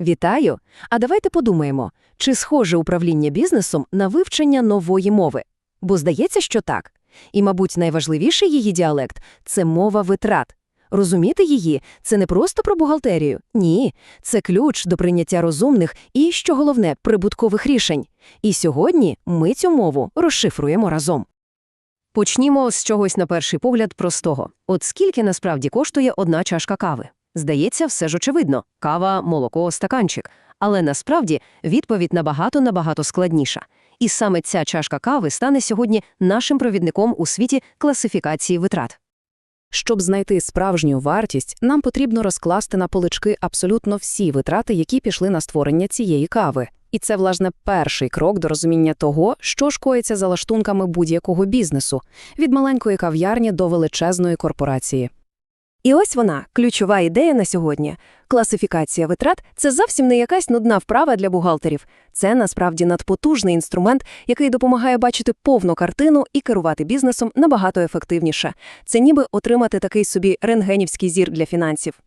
Вітаю! А давайте подумаємо, чи схоже управління бізнесом на вивчення нової мови? Бо здається, що так. І, мабуть, найважливіший її діалект – це мова витрат. Розуміти її – це не просто про бухгалтерію. Ні, це ключ до прийняття розумних і, що головне, прибуткових рішень. І сьогодні ми цю мову розшифруємо разом. Почнімо з чогось на перший погляд простого. От скільки насправді коштує одна чашка кави? Здається, все ж очевидно – кава, молоко, стаканчик. Але насправді відповідь набагато-набагато складніша. І саме ця чашка кави стане сьогодні нашим провідником у світі класифікації витрат. Щоб знайти справжню вартість, нам потрібно розкласти на полички абсолютно всі витрати, які пішли на створення цієї кави. І це, власне, перший крок до розуміння того, що ж коїться за лаштунками будь-якого бізнесу – від маленької кав'ярні до величезної корпорації. І ось вона, ключова ідея на сьогодні. Класифікація витрат – це зовсім не якась нудна вправа для бухгалтерів. Це насправді надпотужний інструмент, який допомагає бачити повну картину і керувати бізнесом набагато ефективніше. Це ніби отримати такий собі рентгенівський зір для фінансів.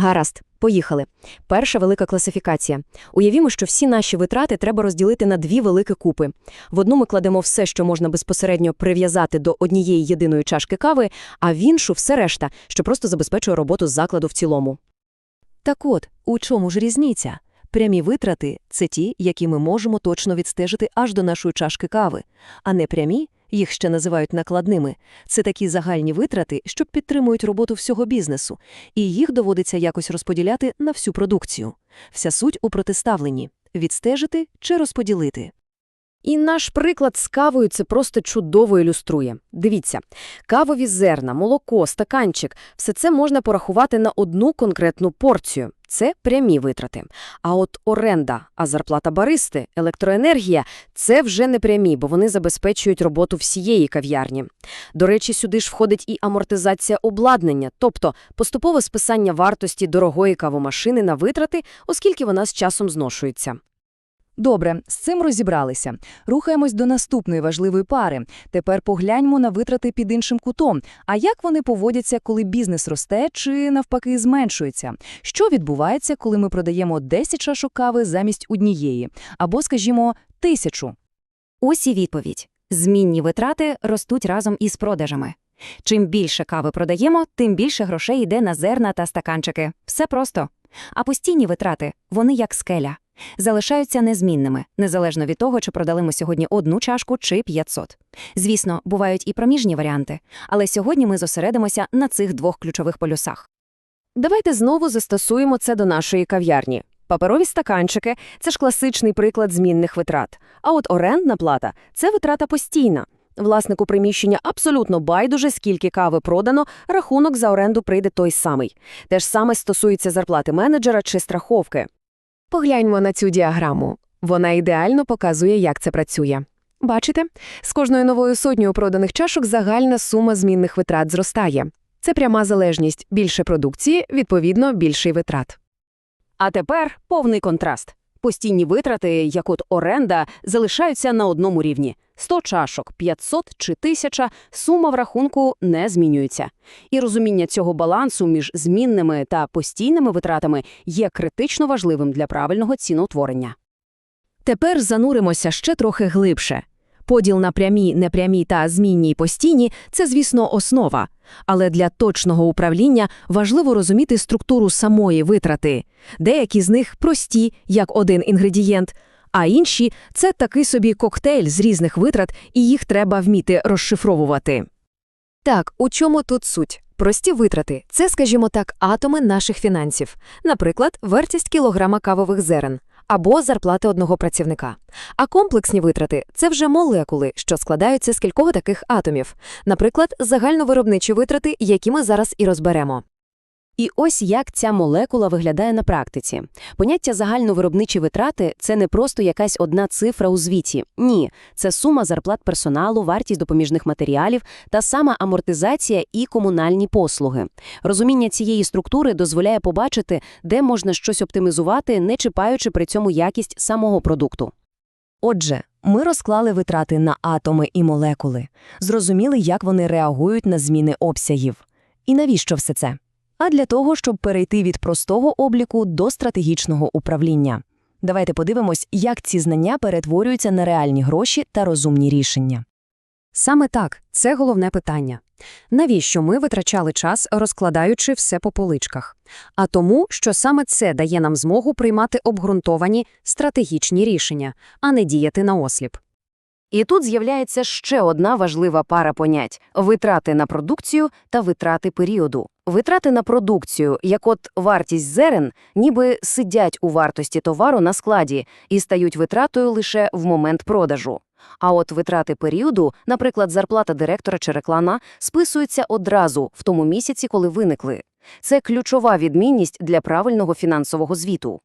Гаразд, поїхали. Перша велика класифікація. Уявімо, що всі наші витрати треба розділити на дві великі купи. В одну ми кладемо все, що можна безпосередньо прив'язати до однієї єдиної чашки кави, а в іншу все решта, що просто забезпечує роботу закладу в цілому. Так от, у чому ж різниця? Прямі витрати – це ті, які ми можемо точно відстежити аж до нашої чашки кави. А непрямі, їх ще називають накладними, це такі загальні витрати, що підтримують роботу всього бізнесу, і їх доводиться якось розподіляти на всю продукцію. Вся суть у протиставленні – відстежити чи розподілити. І наш приклад з кавою це просто чудово ілюструє. Дивіться, кавові зерна, молоко, стаканчик – все це можна порахувати на одну конкретну порцію. Це прямі витрати. А от оренда, а зарплата баристи, електроенергія – це вже не прямі, бо вони забезпечують роботу всієї кав'ярні. До речі, сюди ж входить і амортизація обладнання, тобто поступове списання вартості дорогої кавомашини на витрати, оскільки вона з часом зношується. Добре, з цим розібралися. Рухаємось до наступної важливої пари. Тепер погляньмо на витрати під іншим кутом. А як вони поводяться, коли бізнес росте чи навпаки зменшується? Що відбувається, коли ми продаємо 10 чашок кави замість однієї? Або, скажімо, тисячу? Ось і відповідь. Змінні витрати ростуть разом із продажами. Чим більше кави продаємо, тим більше грошей йде на зерна та стаканчики. Все просто. А постійні витрати, вони як скеля. Залишаються незмінними, незалежно від того, чи продали ми сьогодні одну чашку чи 500. Звісно, бувають і проміжні варіанти, але сьогодні ми зосередимося на цих двох ключових полюсах. Давайте знову застосуємо це до нашої кав'ярні. Паперові стаканчики – це ж класичний приклад змінних витрат. А от орендна плата – це витрата постійна. Власнику приміщення абсолютно байдуже, скільки кави продано, рахунок за оренду прийде той самий. Те ж саме стосується зарплати менеджера чи страховки. Погляньмо на цю діаграму. Вона ідеально показує, як це працює. Бачите? З кожною новою сотнею проданих чашок загальна сума змінних витрат зростає. Це пряма залежність. Більше продукції, відповідно, більший витрат. А тепер повний контраст. Постійні витрати, як от оренда, залишаються на одному рівні. 100 чашок, 500 чи 1000 – сума в рахунку не змінюється. І розуміння цього балансу між змінними та постійними витратами є критично важливим для правильного ціноутворення. Тепер зануримося ще трохи глибше. Поділ на прямі, непрямі та змінні постійні – це, звісно, основа. Але для точного управління важливо розуміти структуру самої витрати. Деякі з них прості, як один інгредієнт, а інші – це такий собі коктейль з різних витрат, і їх треба вміти розшифровувати. Так, у чому тут суть? Прості витрати – це, скажімо так, атоми наших фінансів. Наприклад, вартість кілограма кавових зерен або зарплати одного працівника. А комплексні витрати – це вже молекули, що складаються з кількох таких атомів. Наприклад, загальновиробничі витрати, які ми зараз і розберемо. І ось як ця молекула виглядає на практиці. Поняття загальновиробничі витрати – це не просто якась одна цифра у звіті. Ні, це сума зарплат персоналу, вартість допоміжних матеріалів та сама амортизація і комунальні послуги. Розуміння цієї структури дозволяє побачити, де можна щось оптимізувати, не чіпаючи при цьому якість самого продукту. Отже, ми розклали витрати на атоми і молекули, зрозуміли, як вони реагують на зміни обсягів. І навіщо все це? А для того, щоб перейти від простого обліку до стратегічного управління. Давайте подивимось, як ці знання перетворюються на реальні гроші та розумні рішення. Саме так, це головне питання. Навіщо ми витрачали час, розкладаючи все по поличках? А тому, що саме це дає нам змогу приймати обґрунтовані стратегічні рішення, а не діяти наосліп. І тут з'являється ще одна важлива пара понять – витрати на продукцію та витрати періоду. Витрати на продукцію, як от вартість зерен, ніби сидять у вартості товару на складі і стають витратою лише в момент продажу. А от витрати періоду, наприклад, зарплата директора чи реклама, списуються одразу в тому місяці, коли виникли. Це ключова відмінність для правильного фінансового звіту.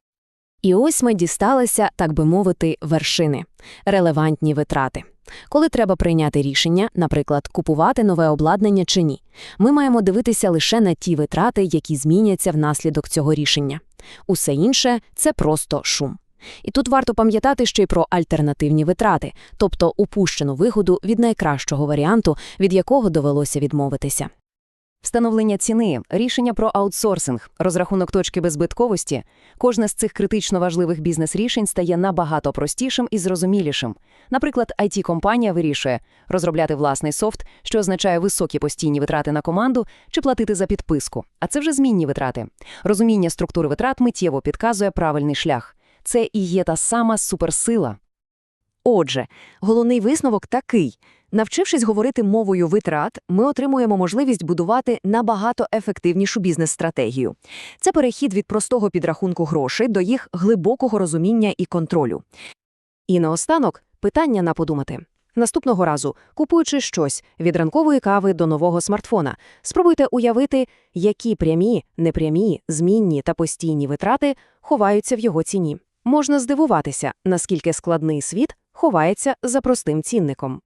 І ось ми дісталися, так би мовити, вершини – релевантні витрати. Коли треба прийняти рішення, наприклад, купувати нове обладнання чи ні, ми маємо дивитися лише на ті витрати, які зміняться внаслідок цього рішення. Усе інше – це просто шум. І тут варто пам'ятати ще й про альтернативні витрати, тобто упущену вигоду від найкращого варіанту, від якого довелося відмовитися. Встановлення ціни, рішення про аутсорсинг, розрахунок точки беззбитковості – кожне з цих критично важливих бізнес-рішень стає набагато простішим і зрозумілішим. Наприклад, IT-компанія вирішує розробляти власний софт, що означає високі постійні витрати на команду, чи платити за підписку. А це вже змінні витрати. Розуміння структури витрат миттєво підказує правильний шлях. Це і є та сама суперсила. Отже, головний висновок такий. Навчившись говорити мовою витрат, ми отримуємо можливість будувати набагато ефективнішу бізнес-стратегію. Це перехід від простого підрахунку грошей до їх глибокого розуміння і контролю. І наостанок питання на подумати. Наступного разу, купуючи щось від ранкової кави до нового смартфона, спробуйте уявити, які прямі, непрямі, змінні та постійні витрати ховаються в його ціні. Можна здивуватися, наскільки складний світ ховається за простим цінником.